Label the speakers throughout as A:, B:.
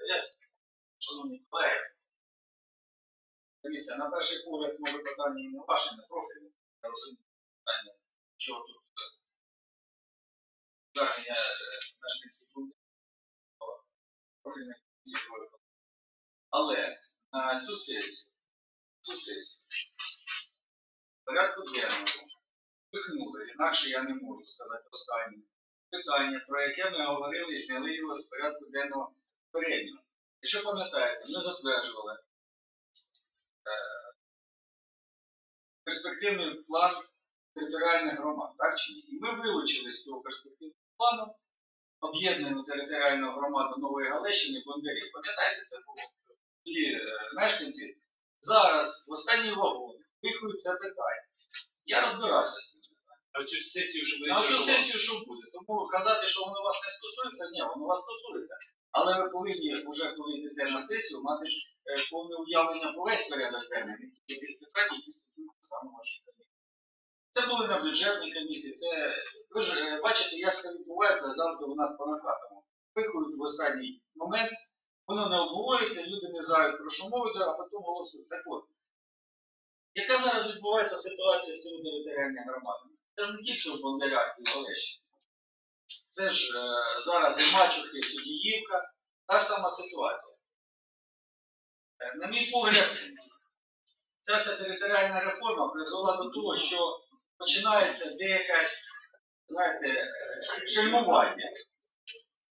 A: стоять. Шановні колеги, дивіться, на перший погляд, може питання не ваше, не профільне. Я розумію питання, чого тут е, звернення е, мешканців профільних великого. Але на цю сесію, цю сесію, порядку денному впихнули, інакше я не можу сказати останнє питання, про яке ми говорили і зняли його з порядку денного переднього. Якщо пам'ятаєте, ми затверджували е, перспективний план територіальних громад, так чи ні? І ми вилучили з цього перспективного плану об'єднану територіальну громаду Нової Галещини Бондарів. Пам'ятаєте, це було? Тоді е, мешканці зараз в останній вагон вихують це питання. Я розбирався з цим.
B: А цю сесію, щоб
A: На цю сесію що буде? Тому казати, що воно вас не стосується, ні, воно вас стосується. Але ви повинні, вже коли йдете на сесію, мати ж е, повне уявлення по весь порядок денний, не тільки питання, які стосуються саме вашої комісії. Це були на бюджетній комісії, це ви ж е, бачите, як це відбувається завжди у нас по накатам. Виходять в останній момент, воно не обговорюється, люди не знають про що йде, а потім голосують. Так от, яка зараз відбувається ситуація з цими територіальними громадами? Це не тільки в Бондарях і в Олещині. Це ж е, зараз і Мачухи, і Судіївка, та сама ситуація. Е, на мій погляд, ця вся територіальна реформа призвела до того, що починається деяке, знаєте, е, шельмування.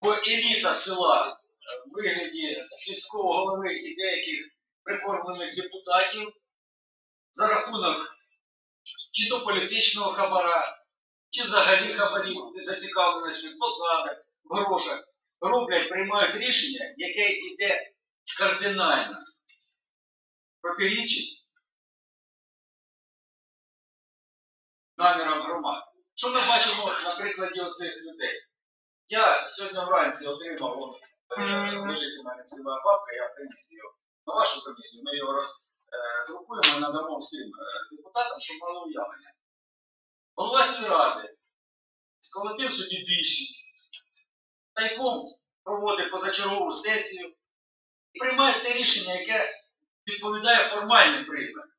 A: Бо еліта села е, в вигляді сільського голови і деяких прикормлених депутатів за рахунок чи то політичного хабара, чи взагалі хабарів зацікавленості в посадах, грошах, роблять, приймають рішення, яке йде кардинально протирічить намірам громад. Що ми бачимо на прикладі оцих людей? Я сьогодні вранці отримав, е, лежить у мене ціла папка, я приніс його на вашу комісію, ми його роздрукуємо і надамо всім е, депутатам, щоб мали уявлення. Голова сільради сколотив собі більшість, тайком проводить позачергову сесію і приймає те рішення, яке відповідає формальним признакам.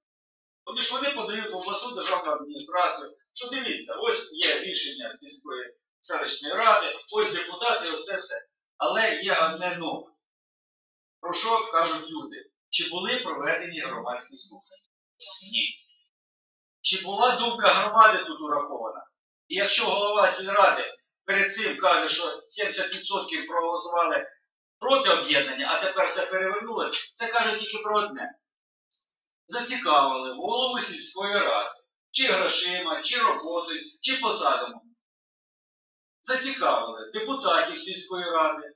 A: Тобто ж вони подають в обласну державну адміністрацію, що дивіться, ось є рішення сільської селищної ради, ось депутати, ось це все. Але є одне нове. Про що кажуть люди? Чи були проведені громадські слухання? Ні. Чи була думка громади тут урахована? І якщо голова сільради перед цим каже, що 70% проголосували проти об'єднання, а тепер все перевернулося, це каже тільки про одне. Зацікавили голову сільської ради, чи грошима, чи роботою, чи посадами. Зацікавили депутатів сільської ради,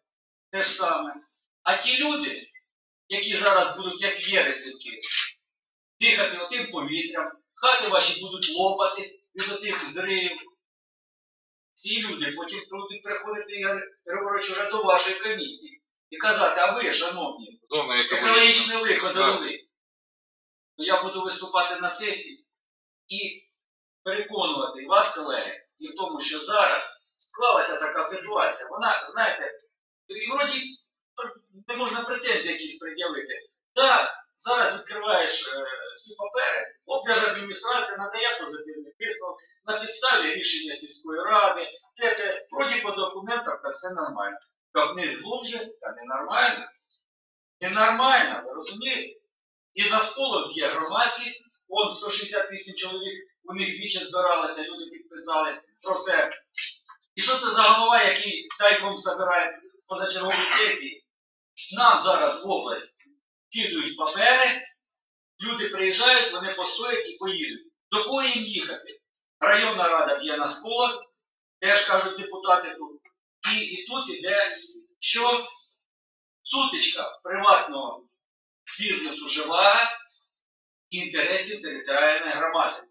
A: те ж саме. А ті люди, які зараз будуть, як єреслівки, дихати отим повітрям, хати ваші будуть лопатись від отих зривів. Ці люди потім будуть приходити, Ігор Григорович, вже до вашої комісії і казати, а ви, шановні,
C: Зона
A: екологічне лихо довели. То я буду виступати на сесії і переконувати вас, колеги, і в тому, що зараз склалася така ситуація. Вона, знаєте, і вроді не можна претензії якісь пред'явити. Так, зараз відкриваєш е, всі папери, облдержадміністрація надає позитивний висновок на підставі рішення сільської ради, те, те, вроді по документах та все нормально. Копнись глубже, та ненормально. Ненормально, ви розумієте? І на сполох б'є громадськість, он 168 чоловік, у них віче збиралися, люди підписались про все. І що це за голова, який тайком забирає позачергові сесії? Нам зараз в область кидають папери, люди приїжджають, вони постоять і поїдуть. До кого їм їхати? Районна рада б'є на сполох, теж кажуть депутати тут. І, і тут іде що сутичка приватного бізнесу жива інтересів територіальної громади.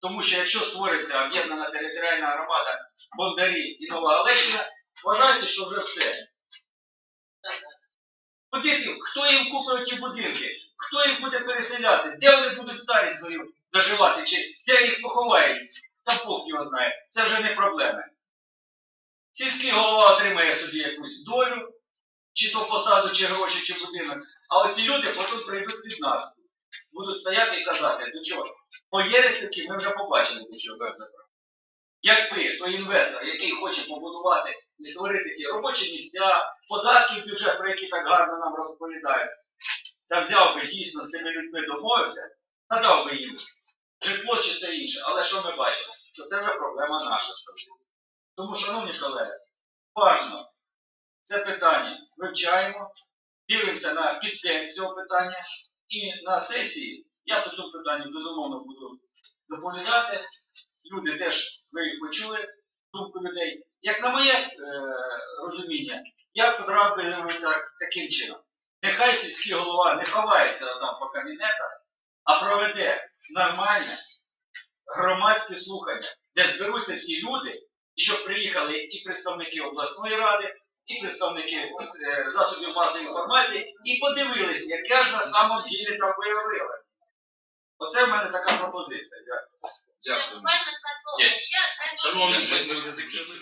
A: Тому що якщо створиться об'єднана територіальна громада Бондарі і Нова Олещина, вважайте, що вже все. Ти? Хто їм купить ті будинки? Хто їх буде переселяти? Де вони будуть старість свою доживати? Чи де їх поховають? Там Бог його знає. Це вже не проблеми. Сільський голова отримає собі якусь долю, чи то посаду, чи гроші, чи будинок. А оці люди потім прийдуть під нас. Будуть стояти і казати, до чого? По єрестики ми вже побачили, до чого це. Якби той інвестор, який хоче побудувати і створити ті робочі місця, податки в бюджет, про які так гарно нам розповідають, та взяв би дійсно з тими людьми домовився, надав би їм житло чи все інше. Але що ми бачимо? Що це вже проблема наша стабільна. Тому, шановні колеги, важно це питання вивчаємо, дивимося на підтекст цього питання, і на сесії я по цьому питанню безумовно буду доповідати. Люди теж, ви почули, думку людей. Як на моє е, розуміння, я подрав так, таким чином. Нехай сільський голова не ховається там по кабінетах, а проведе нормальне громадське слухання, де зберуться всі люди, щоб приїхали і представники обласної ради, і представники е, засобів масової інформації, і подивилися, яке ж на самом ділі там виявили. Оце в мене така пропозиція. Дякую.
B: Дякую. Шановні, ми вже закінчили.